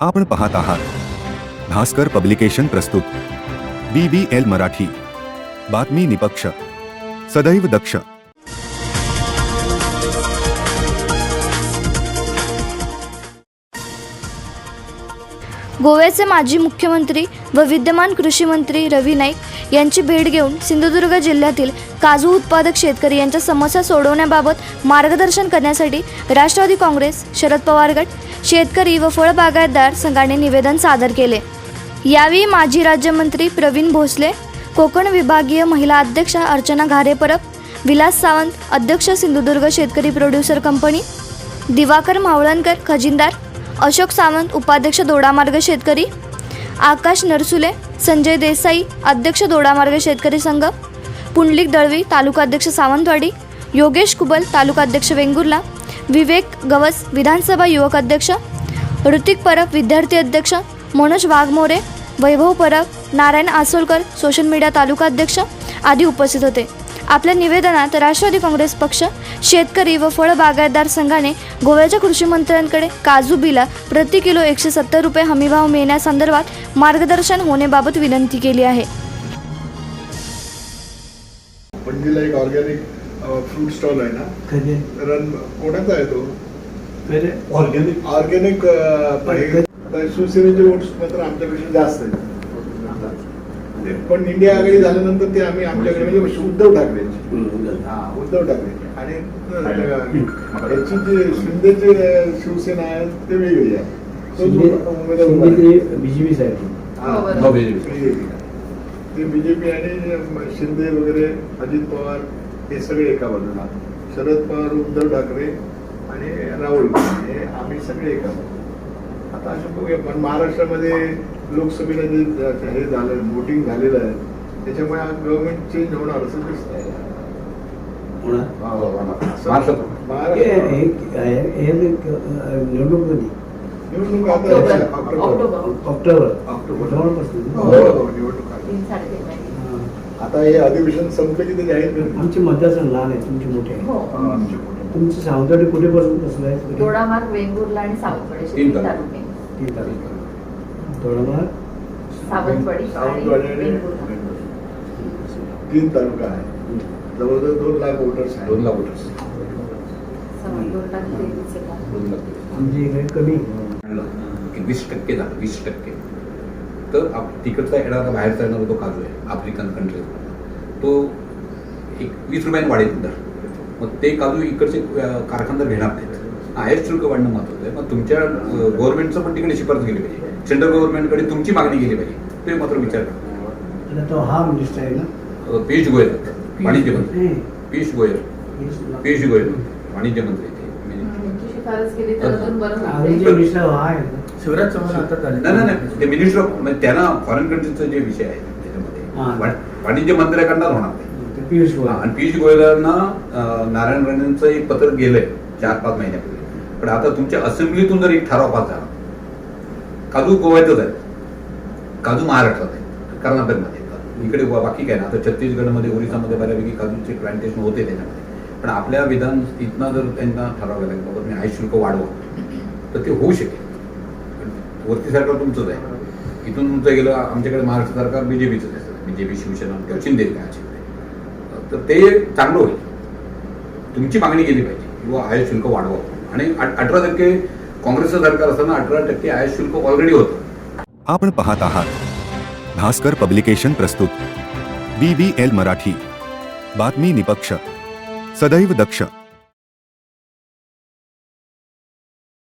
आपण पाहत आहात. भास्कर पब्लिकेशन प्रस्तुत. B B L Marathi. बातमी निपक्ष. सदैव दक्ष. गोव्याचे माजी मुख्यमंत्री व विद्यमान कृषी मंत्री रवी नाईक यांची भेट घेऊन सिंधुदुर्ग जिल्ह्यातील काजू उत्पादक शेतकरी यांच्या समस्या सोडवण्याबाबत मार्गदर्शन करण्यासाठी राष्ट्रवादी काँग्रेस शरद पवार गट शेतकरी व फळबागायतदार संघाने निवेदन सादर केले. यावेळी माजी राज्यमंत्री प्रवीण भोसले कोकण विभागीय महिला अध्यक्षा अर्चना घारेपरब विलास सावंत अध्यक्ष सिंधुदुर्ग शेतकरी प्रोड्युसर कंपनी दिवाकर मावळणकर खजिनदार अशोक सावंत उपाध्यक्ष दोडामार्ग शेतकरी आकाश नरसुले संजय देसाई अध्यक्ष दोडामार्ग शेतकरी संघ पुंडलिक दळवी तालुकाध्यक्ष सावंतवाडी योगेश कुबल तालुकाध्यक्ष वेंगुर्ला विवेक गवस विधानसभा युवक अध्यक्ष ऋतिक परब विद्यार्थी अध्यक्ष मनोज वाघमोरे वैभव परब नारायण आसोलकर सोशल मीडिया तालुका अध्यक्ष आदी उपस्थित होते. आपल्या निवेदनात राष्ट्रवादी काँग्रेस पक्ष शेतकरी व फळ बागायतदार संघाने गोव्याच्या कृषी मंत्र्यांकडे काजू बिला प्रति किलो एकशे सत्तर रुपये हमीभाव मिळण्यासंदर्भात मार्गदर्शन होण्याबाबत विनंती केली आहे. पणजीला एक ऑर्गॅनिक फ्रूट स्टॉल आहे ना? कधी? रन कोणाचा आहे तो? कधी? ऑर्गॅनिक ऑर्गॅनिक शिवसेनेचे वोट्स मात्र आमच्यापेक्षा जास्त आहेत. ते पण इंडिया आघाडी झाल्यानंतर ते आम्ही आमच्याकडे म्हणजे उद्धव ठाकरेंची हा उद्धव ठाकरे. आणि याची जी शिंदेचे शिवसेना आहे ते वेगळी आहे. आहे. बीजेपी साहेब. हा, हो. ते बीजेपी आणि शिंदे वगैरे अजित पवार हे सगळे एका बाजूला शरद पवार उद्धव ठाकरे आणि राहुल गांधी हे आम्ही सगळे एका बाजूला आता असं बघूया पण महाराष्ट्रामध्ये लोकसभेला जे हे झालं वोटिंग झालेलं आहे त्याच्यामुळे गव्हर्नमेंट चेंज होणार असं दिसत आहे. महाराष्ट्र निवडणूक आता ऑक्टोबर. ऑक्टोबर. ऑक्टोबर. हो हो निवडणूक आता हे अधिवेशन संपलं की ते जाहीर. आमचे मतदारसंघ लहान आहे तुमचे मोठे आहे. हो. हा. तुमचं सावंतवाडी कुठेपासून कसलं आहे दोडामार्ग वेंगुर्ला आणि सावंतवाडी तीन तालुके. तालुके. तीन तारीख दोडामार्ग सावंतवाडी सावंतवाडी आणि आणि वेंगुर्ला. तीन तालुका आहे. जवळजवळ दोन लाख वोटर्स आहेत. दोन लाख वोटर्स तेवीस आहे. दोन लाख. इकडे कमी. वीस टक्के झालं वीस टक्के. तर आप तिकडचा येणारा बाहेरचा येणारा जो काजू आहे आफ्रिकन कंट्री तो एक वीस रुपयाने वाढेल दर मग ते काजू इकडचे कारखानदार घेणार नाहीत. आयात शुल्क वाढणं महत्वाचं आहे. मग तुमच्या गव्हर्नमेंटचं पण तिकडे शिफारस गेली पाहिजे. सेंट्रल गव्हर्नमेंटकडे तुमची मागणी गेली पाहिजे. ते मात्र विचार करा. तो हा मिनिस्टर आहे ना? पियुष गोयल वाणिज्य मंत्री. पियुष गोयल. पियुष- गोयल. वाणिज्य मंत्री. ते. शिफारस केली तर अजून बरं हा शिवराज चव्हाण आता नाही नाही नाही. ते मिनिस्टर ऑफ म्हणजे त्यांना फॉरेन कंट्रीजचा जे विषय आहे हा. त्याच्यामध्ये वा- वाणिज्य मंत्र्याकडनं होणार पियुष गोयल. आणि पियुष गोयलांना नारायण राणेंचं एक पत्र गेलंय चार पाच महिन्यापूर्वी. पण आता तुमच्या असेंब्लीतून जर एक ठराव पास झाला काजू गोव्यातच आहे काजू महाराष्ट्रात आहे कर्नाटकमध्ये. इकडे बाकी काय ना आता छत्तीसगडमध्ये ओरिसामध्ये बऱ्यापैकी काजूचे प्लांटेशन होते त्याच्यामध्ये. पण आपल्या विधान इथनं जर त्यांना ठराव लागेल बाबा तुम्ही आयुष शुल्क वाढवा तर ते होऊ शकेल. वरती सरकार तुमचंच आहे. इथून तुमचं गेलं आमच्याकडे महाराष्ट्र सरकार बीजेपीचं आहे. बीजेपी शिवसेना किंवा शिंदे काय तर ते चांगलं होईल. तुमची मागणी केली पाहिजे किंवा आयुष शुल्क वाढवा. आणि अठरा टक्के काँग्रेसचं सरकार असताना अठरा टक्के आयुष शुल्क ऑलरेडी होतं. आपण पाहत आहात भास्कर पब्लिकेशन प्रस्तुत. B B L Marathi. बातमी निपक्ष. सदैव दक्ष.